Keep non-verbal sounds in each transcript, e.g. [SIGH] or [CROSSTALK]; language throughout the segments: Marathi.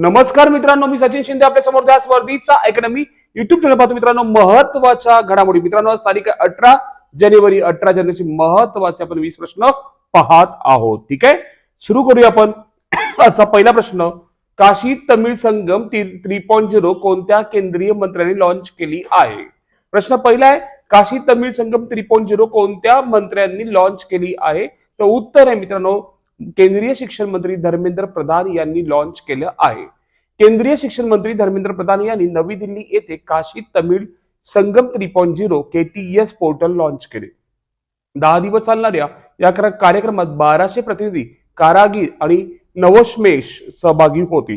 नमस्कार मित्रांनो मी सचिन शिंदे आपल्यासमोर त्या स्पर्धेचा अकॅडमी युट्यूब चॅनल पाहतो मित्रांनो. महत्त्वाच्या घडामोडी. मित्रांनो आज तारीख आहे अठरा जानेवारी. अठरा जानेवारीची महत्त्वाचे आपण वीस प्रश्न पाहत आहोत. ठीक आहे? सुरू करूया आपण. [COUGHS] आजचा पहिला प्रश्न Kashi Tamil Sangam three point zero कोणत्या केंद्रीय मंत्र्यांनी लॉन्च केली आहे? प्रश्न पहिला आहे Kashi Tamil Sangam three point zero कोणत्या मंत्र्यांनी लॉन्च केली आहे? तर उत्तर आहे मित्रांनो केंद्रीय शिक्षण मंत्री धर्मेंद्र प्रधान यांनी लॉन्च केलं आहे. केंद्रीय शिक्षण मंत्री धर्मेंद्र प्रधान यांनी नवी दिल्ली येथे Kashi Tamil Sangam three point zero K T S portal launch केले. दहा दिवस चालणाऱ्या या कार्यक्रमात बाराशे प्रतिनिधी कारागीर आणि नवोश्मेश सहभागी होती.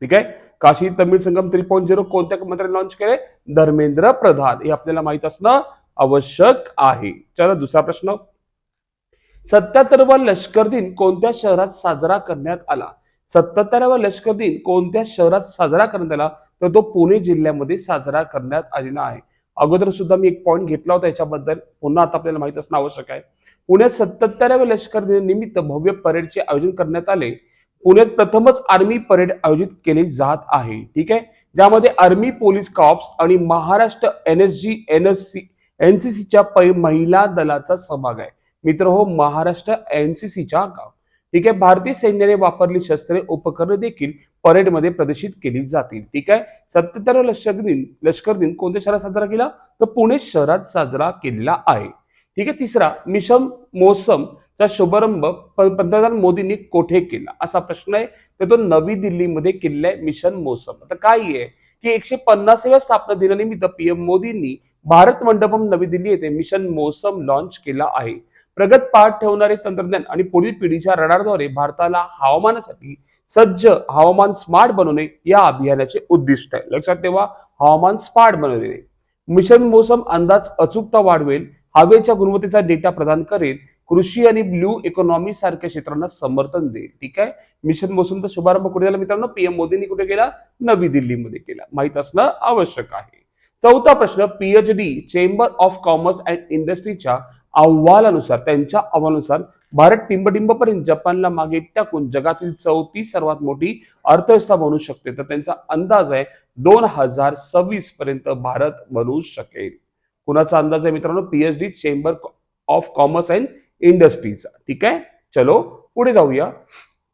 ठीक आहे? Kashi Tamil Sangam three point zero कोणत्या मंत्र्यांनी लॉन्च केले? धर्मेंद्र प्रधान. हे आपल्याला माहीत असणं आवश्यक आहे. चला दुसरा प्रश्न. सत्याहत्तरवा लष्कर दिन कोणत्या शहरात साजरा करण्यात आला? सत्याहत्तरावा लष्कर दिन कोणत्या शहरात साजरा करण्यात आला? तर तो पुणे जिल्ह्यामध्ये साजरा करण्यात आलेला आहे. अगोदर सुद्धा मी एक पॉईंट घेतला होता याच्याबद्दल. पुन्हा आता आपल्याला माहीत असणं आवश्यक आहे. पुण्यात सत्याहत्तराव्या लष्कर दिनानिमित्त भव्य परेडचे आयोजन करण्यात आले. पुण्यात प्रथमच आर्मी परेड आयोजित केली जात आहे. ठीक आहे? ज्यामध्ये आर्मी पोलीस कॉप्स आणि Maharashtra N S G N S C एनसीसीच्या महिला दलाचा सहभाग आहे. मित्र हो महाराष्ट्र एनसीसीच्या गाव. ठीक आहे भारतीय सैन्याने वापरली शस्त्रे उपकरणे देखील परेडमध्ये प्रदर्शित केली जातील. ठीक आहे सत्याहत्तर लष्कर दिन लष्कर दिन कोणत्या शहरात साजरा केला? तर पुणे शहरात साजरा केलेला आहे. ठीक आहे तिसरा मिशन मोसम चा शुभारंभ पंतप्रधान मोदींनी कोठे केला? असा प्रश्न आहे. तर तो नवी दिल्लीमध्ये केलेला आहे मिशन मोसम. आता काय आहे? की एकशे पन्नासाव्या स्थापना दिनानिमित्त पीएम मोदींनी भारत मंडपम नवी दिल्ली येथे मिशन मोसम लॉन्च केला आहे. प्रगत पाठ ठेवणारे तंत्रज्ञान आणि पुढील पिढीच्या रडारद्वारे भारताला हवामानासाठी सज्ज हवामान स्मार्ट बनवणे या अभियानाचे उद्दिष्ट आहे. लक्षात ठेवा हवामान स्मार्ट बनवणे मिशन मोसम अंदाज अचूकता वाढवेल हवेच्या गुणवत्तेचा डेटा प्रदान करेल कृषी आणि ब्ल्यू इकॉनॉमी सारख्या क्षेत्रांना समर्थन देईल. ठीक आहे? मिशन मोसमचा शुभारंभ कुठे झाला मित्रांनो? पीएम मोदींनी कुठे केला? नवी दिल्लीमध्ये केला. माहीत असणं आवश्यक आहे. चौथा प्रश्न PHD chamber of commerce and इंडस्ट्रीच्या अहवालानुसार त्यांच्या अहवालानुसार भारत टिंबटिंबपर्यंत जपानला मागे टाकून जगातील चौथी सर्वात मोठी अर्थव्यवस्था बनू शकते. तर त्यांचा अंदाज आहे दोन हजार सव्वीस पर्यंत भारत बनू शकेल. कुणाचा अंदाज आहे मित्रांनो? PHD chamber of commerce and इंडस्ट्रीचा ठीक आहे? चलो पुढे जाऊया.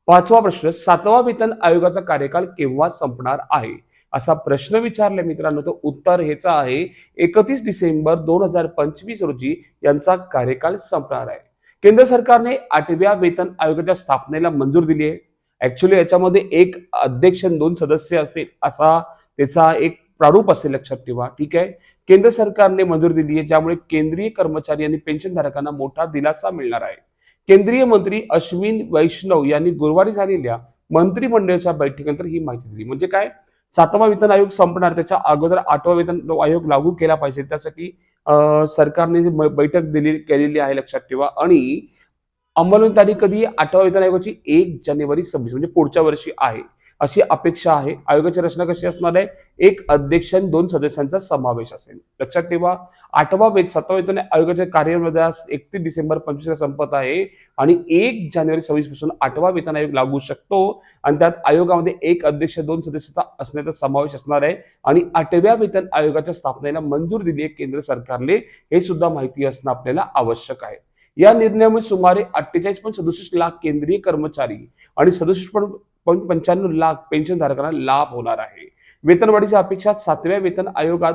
पाचवा प्रश्न सातवा वेतन आयोगाचा कार्यकाल केव्हा संपणार आहे? असा प्रश्न विचारले मित्रांनो. तर उत्तर हेच आहे एकतीस डिसेंबर दोन हजार पंचवीस रोजी यांचा कार्यकाल संपणार आहे. केंद्र सरकारने आठव्या वेतन आयोगाच्या स्थापनेला मंजूर दिली आहे. ऍक्च्युली याच्यामध्ये एक अध्यक्ष दोन सदस्य असतील असा त्याचा एक प्रारूप असेल लक्षात ठेवा. ठीक आहे? केंद्र सरकारने मंजूर दिली आहे ज्यामुळे केंद्रीय कर्मचारी आणि पेन्शनधारकांना मोठा दिलासा मिळणार आहे. केंद्रीय मंत्री अश्विन वैष्णव यांनी गुरुवारी झालेल्या मंत्रिमंडळाच्या बैठकीनंतर ही माहिती दिली. म्हणजे काय? सातवा वेतन आयोग संपणार. त्याच्या अगोदर आठवा वेतन आयोग लागू केला पाहिजे. त्यासाठी सरकारने जी बैठक दिली केलेली आहे लक्षात ठेवा. आणि अंमलबजावणी तारीख कधी? आठवा वेतन आयोगाची एक जानेवारी सव्वीस म्हणजे पुढच्या वर्षी आहे. अशी अपेक्षा आहे. आयोगाची रचना कशी असणार आहे? एक अध्यक्ष आणि दोन सदस्यांचा समावेश असेल. लक्षात ठेवा आठवा वेद सातवा वेतन आयोगाच्या कार्यमध्ये एकतीस डिसेंबर पंचवीसला संपत आहे आणि एक जानेवारी सव्वीसपासून आठवा वेतन आयोग लागू शकतो आणि त्यात आयोगामध्ये एक अध्यक्ष दोन सदस्याचा असण्याचा समावेश असणार आहे आणि आठव्या वेतन आयोगाच्या स्थापनेला मंजूर दिली आहे केंद्र सरकारने हे सुद्धा माहिती असणं आपल्याला आवश्यक आहे. या निर्णयामुळे सुमारे अठ्ठेचाळीस पॉईंट सदुसष्ट लाख केंद्रीय कर्मचारी आणि सदुसष्ट पॉईंट पंच्याण्णव लाख पेन्शनधारकांना लाभ होणार आहे. वेतनवाढीच्या अपेक्षा सातव्या वेतन आयोगात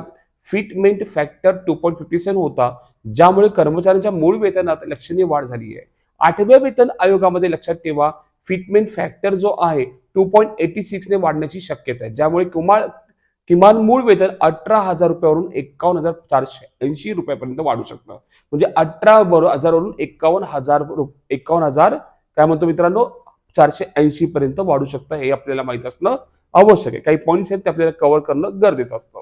fitment factor two point fifty seven होता ज्यामुळे कर्मचाऱ्यांच्या मूळ वेतनात लक्षणीय वाढ झाली आहे. आठव्या वेतन आयोगामध्ये लक्षात ठेवा फिटमेंट फॅक्टर जो आहे टू पॉईंट एटी सिक्सने वाढण्याची शक्यता आहे ज्यामुळे किमान किमान मूळ वेतन अठरा हजार रुपयावरून एकावन्न हजार चारशे ऐंशी रुपयापर्यंत वाढू शकतं. म्हणजे अठरा हजारवरून एकावन्न हजार रु- एकावन्न हजार काय म्हणतो मित्रांनो? चारशे ऐंशी पर्यंत वाढू शकतं हे आपल्याला माहीत असणं आवश्यक आहे. काही पॉईंट्स आहेत ते आपल्याला कव्हर करणं गरजेचं असतं.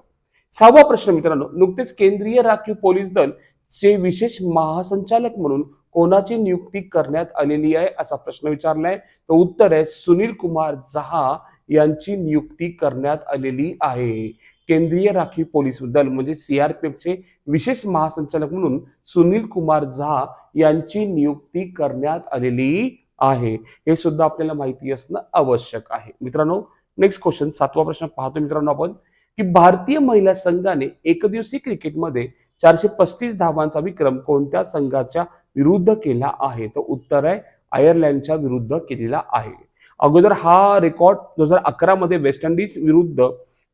सहावा प्रश्न मित्रांनो नुकतेच केंद्रीय राखीव पोलीस दल चे विशेष महासंचालक म्हणून कोणाची नियुक्ती करण्यात आलेली आहे असा प्रश्न विचारलाय. तर उत्तर आहे सुनील कुमार झहा यांची नियुक्ती करण्यात आलेली आहे. केंद्रीय राखीव पोलीस दल म्हणजे सीआरपीएफचे विशेष महासंचालक म्हणून सुनील कुमार झा यांची नियुक्ती करण्यात आलेली आहे. हे सुद्धा आपल्याला माहिती असणं आवश्यक आहे. मित्रांनो नेक्स्ट क्वेश्चन सातवा प्रश्न पाहतो मित्रांनो आपण की भारतीय महिला संघाने एकदिवसीय क्रिकेटमध्ये चारशे पस्तीस धावांचा विक्रम कोणत्या संघाच्या विरुद्ध केला आहे? तर उत्तर आहे आयर्लंडच्या विरुद्ध केलेला आहे. अगोदर हा रेकॉर्ड दोन हजार अकरा मध्ये वेस्ट इंडिज विरुद्ध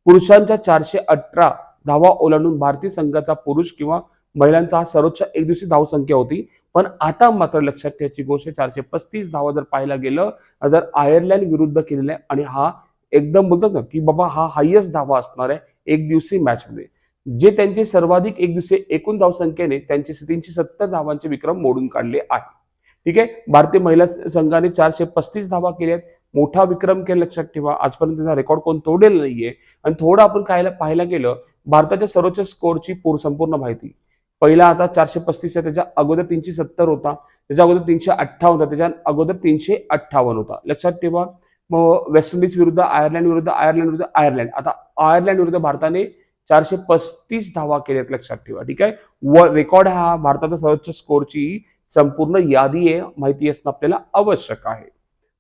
पुरुषांच्या चारशे अठरा धावा ओलांडून भारतीय संघाचा पुरुष किंवा महिलांचा हा सर्वोच्च एक दिवशी धावसंख्या होती. पण आता मात्र लक्षात ठेवायची गोष्ट आहे, चारशे पस्तीस धावा जर पाहायला गेलं तर आयर्लंड विरुद्ध केलेला आहे आणि हा एकदम बोलतात ना की बाबा हा हायेस्ट धावा असणार आहे एक दिवसीय मॅच मध्ये. जे त्यांचे सर्वाधिक एक दिवसीय एकूण धावसंख्येने त्यांचे तीनशे सत्तर धावांचे विक्रम मोडून काढले आहे ठीक आहे? भारतीय महिला संघाने चारशे पस्तीस धावा केल्या आहेत मोठा विक्रम केला लक्षात ठेवा. आजपर्यंत त्याचा रेकॉर्ड कोण तोडेल नाहीये. आणि थोडं आपण काय पाहायला गेलं भारताच्या सर्वोच्च स्कोरची पूर संपूर्ण माहिती. पहिला आता चारशे पस्तीस आहे त्याच्या अगोदर तीनशे सत्तर होता त्याच्या अगोदर तीनशे अठ्ठावन्न होता त्याच्या अगोदर तीनशे अठ्ठावन्न होता. लक्षात ठेवा मग वेस्ट इंडिज विरुद्ध आयर्लंड विरुद्ध आयर्लंड विरुद्ध आयर्लंड आता आयर्लंड विरुद्ध भारताने चारशे पस्तीस धावा केल्यात लक्षात ठेवा ठीक आहे? व रेकॉर्ड हा भारताचा सर्वोच्च स्कोरची संपूर्ण यादी आहे माहिती असणं आपल्याला आवश्यक आहे.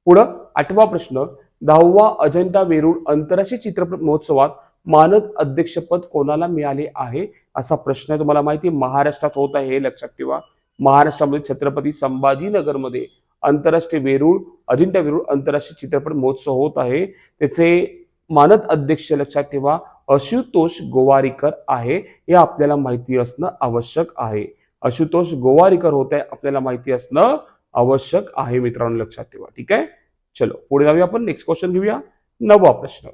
पुढं आठवा प्रश्न दहावा अजंठा वेरूळ आंतरराष्ट्रीय चित्रपट महोत्सवात मानद अध्यक्षपद कोणाला मिळाले आहे असा प्रश्न आहे. तुम्हाला माहिती आहे महाराष्ट्रात होत आहे हे लक्षात ठेवा. महाराष्ट्रामध्ये छत्रपती संभाजीनगरमध्ये आंतरराष्ट्रीय वेरूळ अजिंठा वेरूळ आंतरराष्ट्रीय चित्रपट महोत्सव होत आहे. त्याचे मानद अध्यक्ष लक्षात ठेवा आशुतोष गोवारीकर आहे हे आपल्याला माहिती असणं आवश्यक आहे. आशुतोष गोवारीकर होत आहे आपल्याला माहिती असणं आवश्यक आहे मित्रांनो लक्षात ठेवा. ठीक आहे? चलो पुढे जाऊया आपण. नेक्स्ट क्वेश्चन घेऊया. नववा प्रश्न.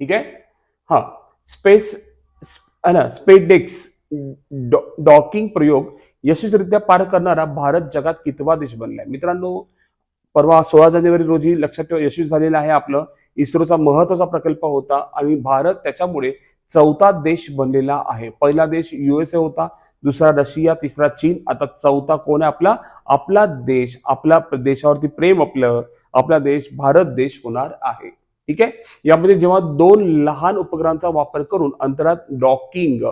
ठीक आहे? हा स्पेस ना स्पेडेक्स डॉकिंग प्रयोग यशस्वीरित्या पार करणारा भारत जगात कितवा देश बनलाय? मित्रांनो परवा सोळा जानेवारी रोजी लक्षात ठेवा यशस्वी झालेला आहे आपलं. इस्रोचा महत्त्वाचा प्रकल्प होता आणि भारत त्याच्यामुळे चौथा देश बनलेला आहे. पहिला देश युएसए होता दुसरा रशिया तिसरा चीन. आता चौथा कोण आहे आपला? आपला देश आपल्या देशावरती प्रेम आपलं आपला देश भारत देश होणार आहे. ठीक आहे? यामध्ये जेव्हा दोन लहान उपग्रहांचा वापर करून अंतरात डॉकिंग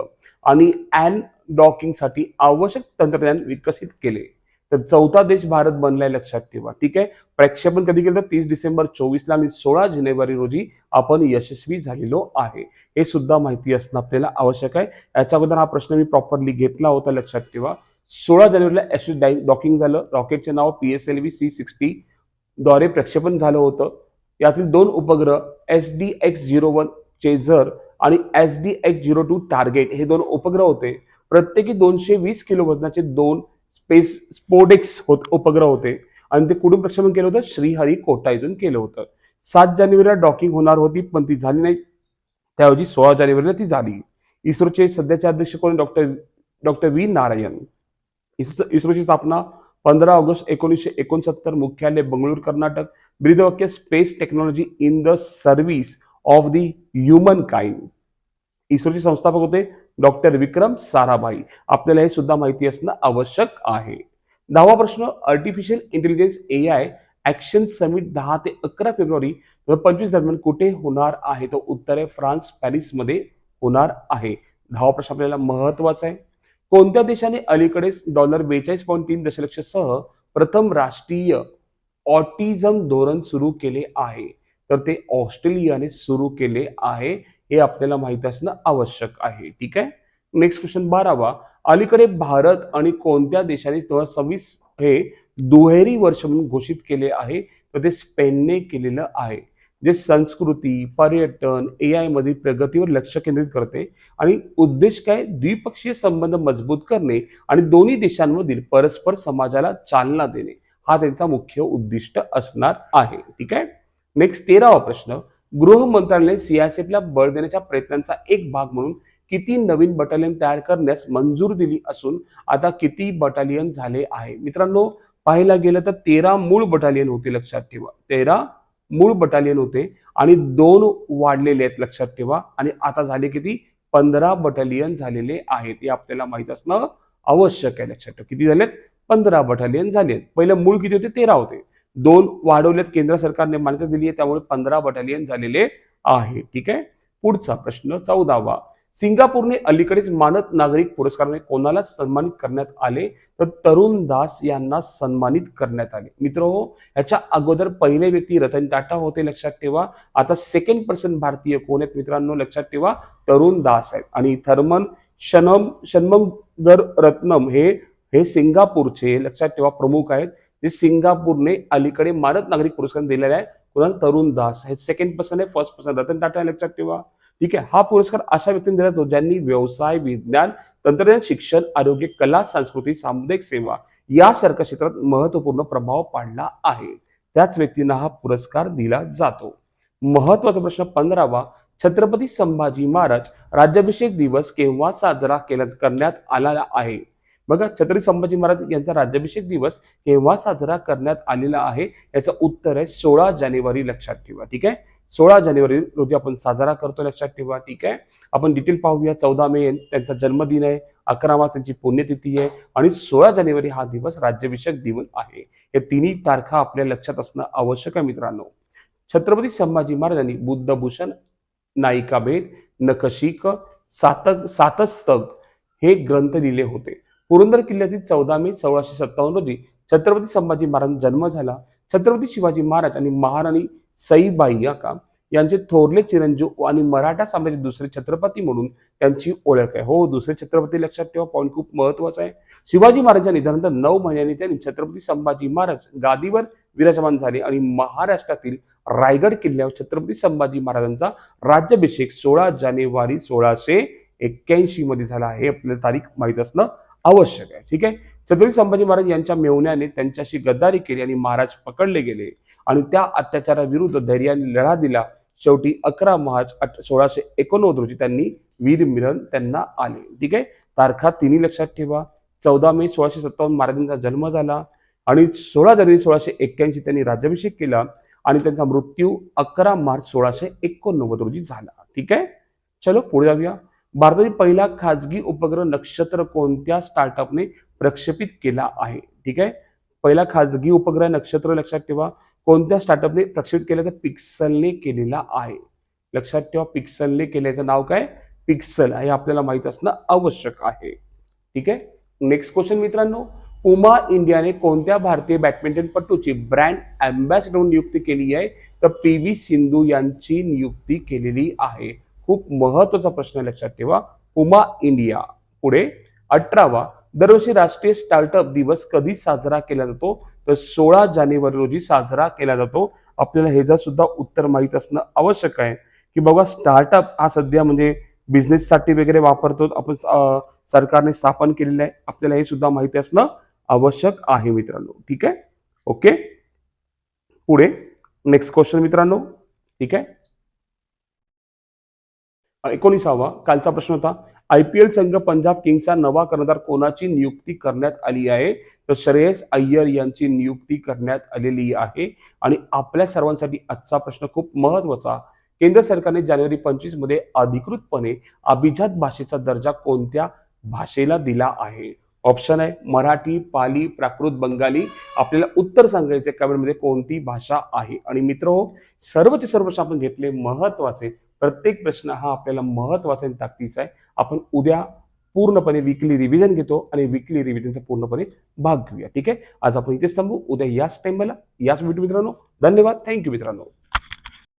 आणि अॅन डॉकिंगसाठी आवश्यक तंत्रज्ञान विकसित केले तर चौथा देश भारत बनलाय लक्षात ठेवा ठीक आहे? प्रक्षेपण कधी केलं? तर तीस डिसेंबर चोवीसला आणि सोळा जानेवारी रोजी आपण यशस्वी झालेलो आहे. हे सुद्धा माहिती असणं आपल्याला आवश्यक आहे. याच्या अगोदर हा प्रश्न मी प्रॉपरली घेतला होता लक्षात ठेवा. सोळा जानेवारीला एस डॉकिंग झालं. रॉकेटचे नाव P S L V C sixty द्वारे प्रक्षेपण झालं होतं. यातील दोन उपग्रह S D X zero one chaser आणि S D X zero two target हे दोन उपग्रह होते. प्रत्येकी दोनशे वीस किलो वजनाचे दोन स्पेस स्पोडेक्स होत उपग्रह होते. आणि ते कुठून प्रक्षेपण केलं होतं? श्रीहरिकोटा इथून केलं होतं. सात जानेवारीला डॉकिंग होणार होती पण ती झाली नाही. त्याऐवजी सोळा जानेवारीला ती झाली. इस्रोचे सध्याचे अध्यक्ष कोण? Doctor doctor V. नारायण. इस्रोची स्थापना पंधरा ऑगस्ट एकोणीसशे एकोणसत्तर मुख्यालय Bengaluru Karnataka. ब्रीदवाक्य space technology in the service of the human kind इस्रोचे संस्थापक होते डॉक्टर विक्रम साराभाई. आपल्याला हे सुद्धा माहिती असणं आवश्यक आहे. दहावा प्रश्न artificial intelligence A I action summit दहा ते अकरा फेब्रुवारी दोन हजार पंचवीस दरम्यान कुठे होणार आहे? तो उत्तर आहे फ्रान्स पॅरिसमध्ये होणार आहे. दहावा प्रश्न आपल्याला महत्त्वाचा आहे. कोणत्या देशाने अलीकडेच डॉलर बेचाळीस पॉईंट तीन दशलक्षसह प्रथम राष्ट्रीय ऑटिझम धोरण सुरू केले आहे. तर ते ऑस्ट्रेलियाने सुरू केले आहे हे आपल्याला माहीत असणं आवश्यक आहे. ठीक आहे? नेक्स्ट क्वेश्चन बारावा. अलीकडे भारत आणि कोणत्या देशाने दोन हजार सव्वीस हे दुहेरी वर्ष म्हणून घोषित केले आहे? तर ते स्पेनने केलेलं आहे. जे संस्कृती पर्यटन ए आय मधील प्रगतीवर लक्ष केंद्रित करते आणि उद्देश काय? द्विपक्षीय संबंध मजबूत करणे आणि दोन्ही देशांमधील परस्पर समाजाला चालना देणे. हा त्यांचा मुख्य उद्दिष्ट असणार आहे. ठीक आहे? नेक्स्ट तेरावा प्रश्न. गृह मंत्रालय सीआयएसएफला बळ देण्याच्या प्रयत्नांचा एक भाग म्हणून किती नवीन बटालियन तयार करण्यास मंजूर दिली असून आता किती बटालियन झाले आहे? मित्रांनो पाहायला गेलं तर तेरा मूळ बटालियन होते लक्षात ठेवा. तेरा मूळ बटालियन होते आणि दोन वाढलेले आहेत लक्षात ठेवा. आणि आता झाले किती? पंधरा बटालियन झालेले आहेत. हे आपल्याला माहीत असणं आवश्यक आहे लक्षात ठेवा. किती झालेत? पंधरा बटालियन झालेत पहिलं मूळ किती होते? तेरा होते. दोन वाढवलेत केंद्र सरकारने मान्यता दिली आहे त्यामुळे पंधरा बटालियन झालेले आहे. ठीक आहे? पुढचा प्रश्न चौदावा. सिंगापूरने अलीकडेच मानद नागरिक पुरस्काराने कोणाला सन्मानित करण्यात आले? तर तरुण दास यांना सन्मानित करण्यात आले. मित्र हो याच्या अगोदर पहिले व्यक्ती रतन टाटा होते लक्षात ठेवा. आता सेकंड पर्सन भारतीय कोण आहेत मित्रांनो? लक्षात ठेवा. तरुण दास आहेत. आणि थर्मन शनम शन्मगर रत्नम हे हे सिंगापूरचे लक्षात ठेवा प्रमुख आहेत. जे सिंगापूरने अलीकडे मानद नागरिक पुरस्कार दिलेला आहे कुणाल तरुण दास. हे सेकंड पर्सन आहे फर्स्ट पर्सन रतन टाटा लक्षात ठेवा. ठीक आहे हा पुरस्कार अशा व्यक्तींना दिला जातो ज्यांनी व्यवसाय विज्ञान तंत्रज्ञान शिक्षण आरोग्य कला संस्कृती सामुदायिक सेवा यासारख्या क्षेत्रात महत्त्वपूर्ण प्रभाव पाडला आहे. त्याच व्यक्तींना हा पुरस्कार दिला जातो. महत्त्वाचा प्रश्न पंधरावा छत्रपती संभाजी महाराज राज्याभिषेक दिवस केव्हा साजरा केला करण्यात आला आहे? बघा छत्रपती संभाजी महाराज यांचा राज्याभिषेक दिवस केव्हा साजरा करण्यात आलेला आहे याचं उत्तर आहे सोळा जानेवारी लक्षात ठेवा ठीक आहे? सोळा जानेवारी रोजी आपण साजरा करतो लक्षात ठेवा ठीक आहे? आपण डिटेल पाहूया चौदा मे त्यांचा जन्मदिन आहे अकरा मार्च त्यांची पुण्यतिथी आहे आणि सोळा जानेवारी हा दिवस राज्याभिषेक दिवस आहे. या तिन्ही तारखा आपल्या लक्षात असणं आवश्यक आहे मित्रांनो. छत्रपती संभाजी महाराजांनी बुद्धभूषण नायिकाभेद नखशिक सातक सातस्तक हे ग्रंथ लिहिले होते. पुरंदर किल्ल्यातील चौदा मे सोळाशे सत्तावन्न रोजी छत्रपती संभाजी महाराजांचा जन्म झाला. छत्रपती शिवाजी महाराज आणि महाराणी सईबाई या का यांचे थोरले चिरंजीव आणि मराठा साम्राज्य दुसरे छत्रपती म्हणून त्यांची ओळख आहे. हो दुसरे छत्रपती लक्षात ठेवा पॉईंट खूप महत्त्वाचा आहे. शिवाजी महाराजांच्या निधनानंतर नऊ महिन्यांनी त्यांनी छत्रपती संभाजी महाराज गादीवर विराजमान झाले आणि महाराष्ट्रातील रायगड किल्ल्यावर छत्रपती संभाजी महाराजांचा राज्याभिषेक सोळा जानेवारी सोळाशे एक्क्याऐंशी मध्ये झाला. हे आपल्याला तारीख माहीत असणं आवश्यक आहे. ठीक आहे? छत्रपती संभाजी महाराज यांच्या मेवण्याने त्यांच्याशी गद्दारी केली आणि महाराज पकडले गेले आणि त्या अत्याचाराविरुद्ध धैर्याने लढा दिला. शेवटी अकरा मार्च अठ- सोळाशे एकोणनव्वद रोजी त्यांनी वीर मिलन त्यांना आले. ठीक आहे? तारखा तिन्ही लक्षात ठेवा. चौदा मे सोळाशे सत्तावन्न महाराजांचा जन्म झाला आणि सोळा जानेवारी सोळाशे एक्क्याऐंशी त्यांनी राज्याभिषेक केला आणि त्यांचा मृत्यू अकरा मार्च सोळाशे एकोणनव्वद रोजी झाला. ठीक आहे? चलो पुढे जाऊया. भारतातील पहिला खाजगी उपग्रह नक्षत्र कोणत्या स्टार्टअपने प्रक्षेपित केला आहे? ठीक आहे? पहिला खाजगी उपग्रह नक्षत्र लक्षात ठेवा. कोणत्या स्टार्टअपने प्रक्षेपित केलं? तर पिक्सलने केलेला आहे. लक्षात ठेवा पिक्सलने केल्याचं नाव काय? पिक्सल हे आपल्याला माहीत असणं आवश्यक आहे. ठीक आहे? नेक्स्ट क्वेश्चन मित्रांनो. पुमा इंडियाने कोणत्या भारतीय बॅडमिंटनपटूची ब्रँड अँबॅसिडर नियुक्ती केली आहे? तर पी व्ही सिंधू यांची नियुक्ती केलेली आहे. खूप महत्त्वाचा प्रश्न लक्षात ठेवा. उमा इंडिया. पुढे अठरावा. दरवर्षी राष्ट्रीय स्टार्टअप दिवस कधी साजरा केला जातो? तर सोळा जानेवारी रोजी साजरा केला जातो. आपल्याला ह्याचं सुद्धा उत्तर माहीत असणं आवश्यक आहे की बाबा स्टार्टअप हा सध्या म्हणजे बिझनेससाठी वगैरे वापरतो आपण सरकारने स्थापन केलेलं आहे आपल्याला हे सुद्धा माहिती असणं आवश्यक आहे मित्रांनो. ठीक आहे? ओके? पुढे नेक्स्ट क्वेश्चन मित्रांनो. ठीक आहे? एकोणीसावा कालचा प्रश्न होता. आय पी एल संघ पंजाब किंग्सचा नवा कर्णधार कोणाची नियुक्ती करण्यात आली आहे? तर श्रेयस अय्यर यांची नियुक्ती करण्यात आलेली आहे. आणि आपल्या सर्वांसाठी आजचा प्रश्न खूप महत्त्वाचा केंद्र सरकारने जानेवारी पंचवीसमध्ये अधिकृतपणे अभिजात भाषेचा दर्जा कोणत्या भाषेला दिला आहे? ऑप्शन आहे मराठी पाली प्राकृत बंगाली. आपल्याला उत्तर सांगायचे कमेंटमध्ये कोणती भाषा आहे? आणि मित्र हो सर्वचे सर्व आपण घेतले महत्त्वाचे प्रत्येक प्रश्न हा आपल्याला महत्त्वाचा आणि ताकदीचा आहे. आपण उद्या पूर्णपणे विकली रिव्हिजन घेतो आणि विकली रिव्हिजनचा पूर्णपणे भाग घेऊया. ठीक आहे? आज आपण इथेच थांबू. उद्या याच टाइमला याच व्हिडिओ मित्रांनो. धन्यवाद. थँक्यू मित्रांनो.